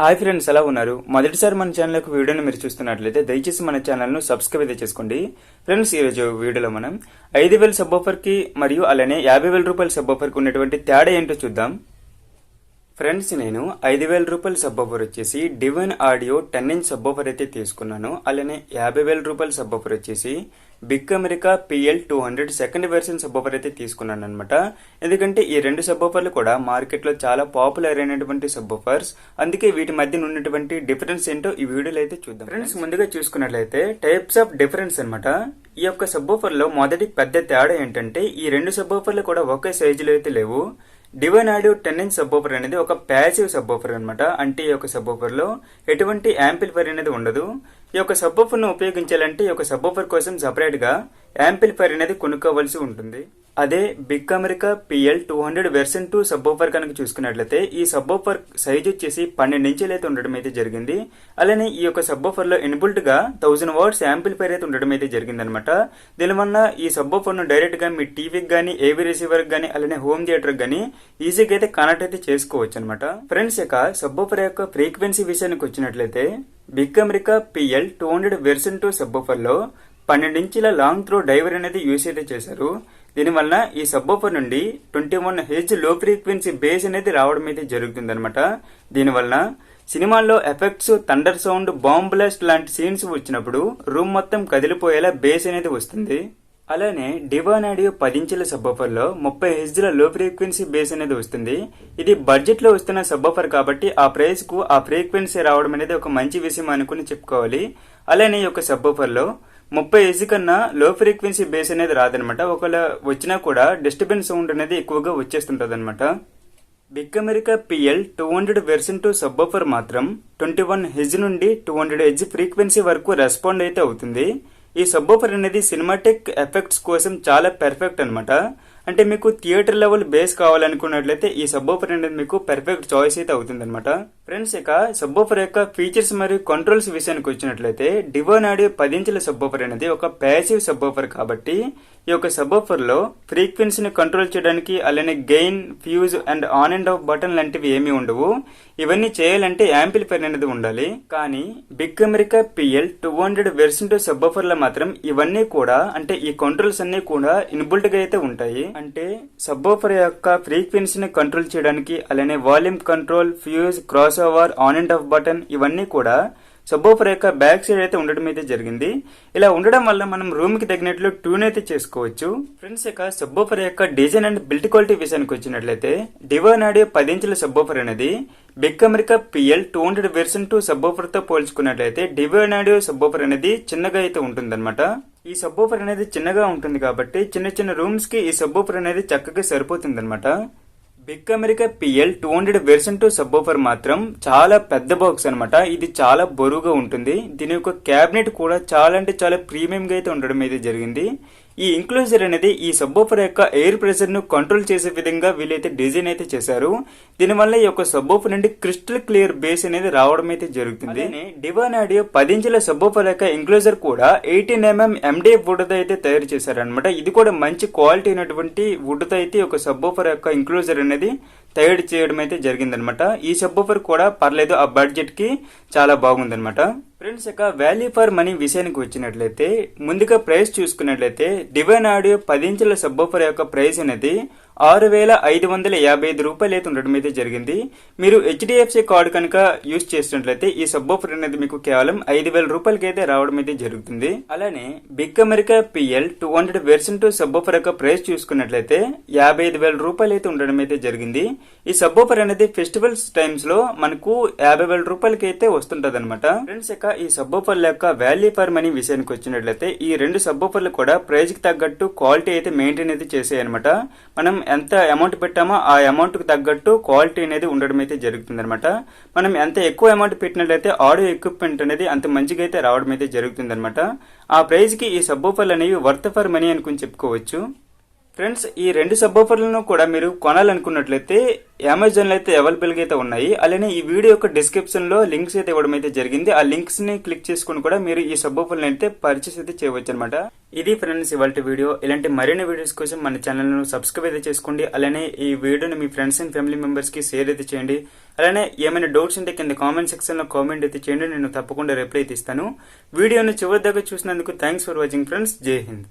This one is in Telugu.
హాయ్ ఫ్రెండ్స్ ఎలా ఉన్నారు? మొదటిసారి మన ఛానల్ యొక్క వీడియోని మీరు చూస్తున్నట్లయితే దయచేసి మన ఛానల్ను సబ్స్క్రైబ్ అయితే చేసుకోండి. ఫ్రెండ్స్ ఈరోజు వీడియోలో మనం ఐదు వేల సబ్ మరియు అలానే యాభై వేల రూపాయల సబ్ ఆఫర్కి ఉన్నటువంటి తేడా ఏంటో చూద్దాం. ఫ్రెండ్స్ నేను ఐదు వేల రూపాయల సబ్ వచ్చేసి Divine audio ten inch sub అయితే తీసుకున్నాను. అలానే యాభై వేల రూపాయల సబ్ వచ్చేసి Big America PL two hundred second version sub అయితే తీసుకున్నాను అనమాట ఎందుకంటే ఈ రెండు సబ్బోఫర్లు కూడా మార్కెట్లో చాలా పాపులర్ అయినటువంటి సబ్ అందుకే వీటి మధ్య ఉన్నటువంటి డిఫరెన్స్ ఏంటో ఈ వీడియోలో అయితే చూద్దాం. ఫ్రెండ్స్ ముందుగా చూసుకున్నట్లయితే టైప్స్ ఆఫ్ డిఫరెన్స్ అనమాట ఈ యొక్క సబ్ మొదటి పెద్ద తేడా ఏంటంటే ఈ రెండు సబ్ కూడా ఒకే సైజులో అయితే లేవు. Divine audio ten inch subwoofer అనేది ఒక ప్యాసివ్ సబ్బోఫర్ అనమాట అంటే ఈ యొక్క సబ్బోఫర్లో ఎటువంటి యాంపిల్ఫైర్ అనేది ఉండదు. ఈ యొక్క సబ్బోఫర్ను ఉపయోగించాలంటే ఈ యొక్క సబ్బోఫర్ కోసం సపరేట్గా యాంపిల్ఫైర్ అనేది కొనుక్కోవలసి ఉంటుంది. అదే Big America PL two hundred version two subwoofer కనుక చూసుకున్నట్లయితే ఈ సబ్బోఫర్ సైజ్ వచ్చేసి పన్నెండు ఇంచులు అయితే ఉండడం అయితే జరిగింది. అలానే ఈ యొక్క సబ్బోఫర్ ఇన్బుల్ట్గా ఇన్బుల్ట్గా థౌసండ్ వాట్స్ యాంపిల్ఫైర్ అయితే ఉండడం అయితే జరిగింది అనమాట దీనివల్ల ఈ సబ్బోఫర్ డైరెక్ట్గా డైరెక్ట్గా మీ టీవీకి కానీ ఏవీ రిసీవర్కి కానీ అలానే హోమ్ థియేటర్ కానీ ఈజీగా అయితే కనెక్ట్ అయితే చేసుకోవచ్చు అనమాట ఫ్రెండ్స్ యొక్క సబ్బోఫర్ యొక్క ఫ్రీక్వెన్సీ విషయానికి వచ్చినట్లయితే Big America PL two hundred version two సబ్బోఫర్లో పన్నెండు ఇంచుల లాంగ్ త్రో డైవర్ అనేది యూస్ అయితే చేశారు. దీనివల్ల ఈ సబ్బోఫర్ నుండి ట్వంటీ వన్ హెచ్లో ఫ్రీక్వెన్సీ బేస్ అనేది రావడం అయితే జరుగుతుందనమాట దీనివల్ల సినిమాల్లో effects thunder sound bomb blast లాంటి సీన్స్ వచ్చినప్పుడు రూమ్ మొత్తం కదిలిపోయేలా బేస్ అనేది వస్తుంది. అలానే డివాన్ ఆడియో పదించుల సబ్బఫర్ ముప్పై హెజ్ల లో ఫ్రీక్వెన్సీ బేస్ అనేది వస్తుంది. ఇది బడ్జెట్లో వస్తున్న సబ్బఫర్ కాబట్టి ఆ ప్రైస్కు ఆ ఫ్రీక్వెన్సీ రావడం అనేది ఒక మంచి విషయం అనుకుని చెప్పుకోవాలి. అలానే ఈ యొక్క సబ్బఫర్లో ముప్పై ఏజీ కన్నా లో ఫ్రీక్వెన్సీ బేస్ అనేది రాదనమాట. ఒకవేళ వచ్చినా కూడా డిస్టర్బెన్స్ సౌండ్ అనేది ఎక్కువగా వచ్చేస్తుంటుంది అనమాట Big America PL two hundred version two subwoofer మాత్రం ట్వంటీ వన్ హెజ్ నుండి టూ హండ్రెడ్ హెజ్ ఫ్రీక్వెన్సీ వరకు రెస్పాండ్ అయితే అవుతుంది. ఈ సబ్బోఫర్ అనేది సినిమాటిక్ ఎఫెక్ట్స్ కోసం చాలా పెర్ఫెక్ట్ అనమాట. అంటే మీకు థియేటర్ లెవెల్ బేస్ కావాలనుకున్నట్లయితే ఈ సబ్బోఫర్ అనేది మీకు పర్ఫెక్ట్ చాయిస్ అయితే అవుతుంది అనమాట ఫ్రెండ్స్ ఇక సబ్బోఫర్ యొక్క ఫీచర్స్ మరియు కంట్రోల్స్ విషయానికి వచ్చినట్లయితే డివోన్ ఆడియో పదించుల సబ్బోఫర్ అనేది ఒక ప్యాసివ్ సబ్బోఫర్ కాబట్టి ఈ యొక్క సబ్బోఫర్లో ఫ్రీక్వెన్సీని కంట్రోల్ చేయడానికి అలానే gain fuse and on and off button లాంటివి ఏమీ ఉండవు. ఇవన్నీ చేయాలంటే యాంప్లిఫైర్ అనేది ఉండాలి. కానీ Big America PL two hundred version two సబ్బోఫర్లో మాత్రం ఇవన్నీ కూడా అంటే ఈ కంట్రోల్స్ అన్ని కూడా ఇన్బుల్ట్గా అయితే ఉంటాయి. అంటే సబ్బోఫర్ యొక్క ఫ్రీక్వెన్సీని కంట్రోల్ చేయడానికి అలానే volume control fuse crossover on and off button ఇవన్నీ కూడా సబ్బోఫర్ యొక్క బ్యాక్ సైడ్ అయితే ఉండడం అయితే జరిగింది. ఇలా ఉండడం వల్ల మనం రూమ్కి తగినట్లు ట్యూన్ అయితే చేసుకోవచ్చు. ఫ్రెండ్స్ యొక్క సబ్బోఫర్ యొక్క డిజైన్ అండ్ బిల్డ్ క్వాలిటీ విషయానికి వచ్చినట్లయితే డివైన్ ఆడియో పది ఇంచుల సబ్బోఫర్ అనేది BIC America PL two hundred version two సబ్బోఫర్తో పోల్చుకున్నట్లయితే డివైన్ ఆడియో సబ్బోఫర్ అనేది చిన్నగా అయితే ఉంటుందన్నమాట. ఈ సబ్బూఫర్ అనేది చిన్నగా ఉంటుంది కాబట్టి చిన్న చిన్న రూమ్స్కి ఈ సబ్బూఫర్ అనేది చక్కగా సరిపోతుందన్నమాట. Big America PL two hundred version two subwoofer మాత్రం చాలా పెద్ద బాక్స్ అనమాట ఇది చాలా బరువుగా ఉంటుంది. దీని యొక్క క్యాబినెట్ కూడా చాలా అంటే చాలా ప్రీమియం గా అయితే ఉండడం అయితే జరిగింది. ఈ ఇంక్లోజర్ అనేది ఈ సబ్బోఫర్ యొక్క ఎయిర్ ప్రెషర్ను కంట్రోల్ చేసే విధంగా వీళ్ళైతే డిజైన్ అయితే చేశారు. దీనివల్ల ఈ యొక్క సబ్బోఫర్ నుండి క్రిస్టల్ క్లియర్ బేస్ అనేది రావడం అయితే జరుగుతుంది. డివాన్ ఆడియో పదించుల సబ్బోఫర్ యొక్క ఇంక్లోజర్ కూడా ఎయిటీన్ ఎంఎం ఎండే వుడ్తో అయితే తయారు చేశారనమాట ఇది కూడా మంచి క్వాలిటీ అయినటువంటి వుడ్తో అయితే ఒక సబ్బోఫర్ యొక్క ఇంక్లోజర్ అనేది తయారు చేయడం అయితే జరిగిందనమాట ఈ సబ్బోఫర్ కూడా పర్లేదు ఆ బడ్జెట్కి చాలా బాగుందనమాట ఫ్రెండ్స్ ఇక వాల్యూ ఫర్ మనీ విషయానికి వచ్చినట్లయితే ముందుగా ప్రైస్ చూసుకున్నట్లయితే డివైన్ ఆడియో పది ఇంచుల సబ్బోఫర్ యొక్క ప్రైస్ అనేది ఆరు వేల ఐదు వందల యాభై ఐదు రూపాయలు అయితే ఉండడం అయితే జరిగింది. మీరు హెచ్డిఎఫ్సి కార్డు కనుక యూజ్ చేసినట్లయితే ఈ సబ్బోఫర్ అనేది మీకు కేవలం ఐదు వేల రూపాయలకి అయితే రావడం అయితే జరుగుతుంది. అలానే Big America PL two hundred version two subwoofer యొక్క ప్రైస్ చూసుకున్నట్లయితే యాభై ఐదు వేల రూపాయలు అయితే ఉండడం అయితే జరిగింది. ఈ సబ్బోఫర్ అనేది ఫెస్టివల్స్ టైమ్స్లో మనకు యాభై వేల రూపాయలకి అయితే వస్తుంటది అనమాట ఫ్రెండ్స్ యొక్క ఈ సబ్బోఫర్ల యొక్క వాల్యూ ఫర్ మనీ విషయానికి వచ్చినట్లయితే ఈ రెండు సబ్బోఫర్లు కూడా ప్రైస్కి తగ్గట్టు క్వాలిటీ అయితే మెయింటైన్ అయితే చేసాయి అనమాట మనం ఎంత అమౌంట్ పెట్టామో ఆ అమౌంట్కి తగ్గట్టు క్వాలిటీ అనేది ఉండడం అయితే జరుగుతుంది అనమాట మనం ఎంత ఎక్కువ అమౌంట్ పెట్టినట్లయితే ఆడియో ఎక్విప్మెంట్ అనేది అంత మంచిగా అయితే రావడం అయితే జరుగుతుంది అనమాట ఆ ప్రైజ్కి ఈ సబ్బోఫర్లు అనేవి వర్త్ ఫర్ మనీ అని కొంచెం చెప్పుకోవచ్చు. ఫ్రెండ్స్ ఈ రెండు సబ్బోఫర్లను కూడా మీరు కొనాలనుకున్నట్లయితే అమెజాన్లో అయితే అవైలబుల్గా అయితే ఉన్నాయి. అలానే ఈ వీడియో యొక్క డిస్క్రిప్షన్లో లింక్స్ అయితే ఇవ్వడం అయితే జరిగింది. ఆ లింక్స్ని క్లిక్ చేసుకుని కూడా మీరు ఈ సబ్బోఫర్లను అయితే పర్చేస్ అయితే చేయవచ్చు అనమాట ఇది ఫ్రెండ్స్ ఇవాళ వీడియో. ఇలాంటి మరిన్ని వీడియోస్ కోసం మన ఛానల్ను సబ్స్క్రైబ్ అయితే చేసుకోండి. అలానే ఈ వీడియోని మీ ఫ్రెండ్స్ అండ్ ఫ్యామిలీ మెంబర్స్కి షేర్ అయితే చేయండి. అలానే ఏమైనా డౌట్స్ ఉంటే కింద కామెంట్ సెక్షన్లో కామెంట్ అయితే చేయండి. నేను తప్పకుండా రిప్లై అయితే ఇస్తాను. వీడియోను చివరి దాకా చూసినందుకు థ్యాంక్స్ ఫర్ వాచింగ్ ఫ్రెండ్స్ జై హింద్.